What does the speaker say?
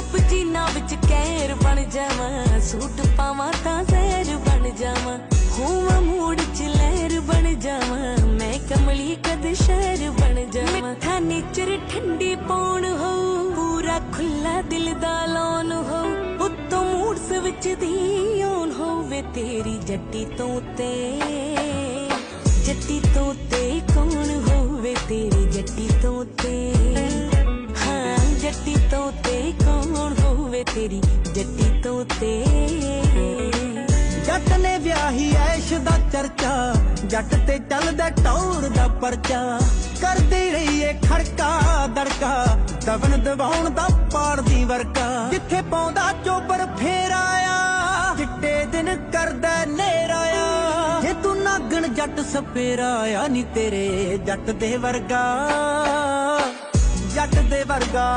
Top ਜੀਨਾ ਵਿੱਚ ਕਹਿਰ ਬਣ ਜਾਵਾਂ, ਸੂਟ ਪਾਵਾਂ ਤਾਂ ਜ਼ਹਿਰ ਬਣ ਜਾਵਾਂ ਹੋਵਾਂ ਮੂਡ ਚ ਲਹਿਰ ਬਣ ਜਾਵਾਂ, ਮੈਂ ਕਮਲੀ ਕਦ ਸ਼ਹਿਰ ਬਣ ਜਾਵਾਂ। ਮਿੱਠਾ ਨੇਚਰ ਠੰਡੀ ਪੌਣ ਹੋ ਪੂਰਾ ਖੁੱਲਾ ਦਿਲ ਦਾ ਲੋਨ ਹੋ ਉੱਤੋਂ ਮੂਡਸ ਵਿੱਚ ਦੀ ਔਨ ਹੋਵੇ ਤੇਰੀ ਜੱਟੀ ਤੋਂ ਤੇ ਜੱਟੀ ਤੇਰੀ ਜੱਟੀ ਤੋਂ ਜੱਟ ਨੇ ਵਿਆਹੀ ਐਸ਼ ਦਾ ਚਰਚਾ, ਜੱਟ ਤੇ ਚੱਲਦਾ ਟੌਰ ਦਾ ਪਰਚਾ। ਕਰਦੀ ਰਹੀ ਏ ਖੜਕਾ ਦੜਕਾ, ਦਵਨ ਦਵਾਉਣ ਦਾ ਪਾੜਦੀ ਵਰਕਾ। ਜਿੱਥੇ ਪਾਉਂਦਾ ਚੋਬਰ ਫੇਰ ਆਇਆ, ਚਿੱਟੇ ਦਿਨ ਕਰਦਾ ਨੇਰਾ ਆ ਜੇ ਤੂੰ ਨਾਗਣ ਜੱਟ ਸਪੇਰਾ ਆ, ਨੀ ਤੇਰੇ ਜੱਟ ਦੇ ਵਰਗਾ। ਜੱਟ ਦੇ ਵਰਗਾ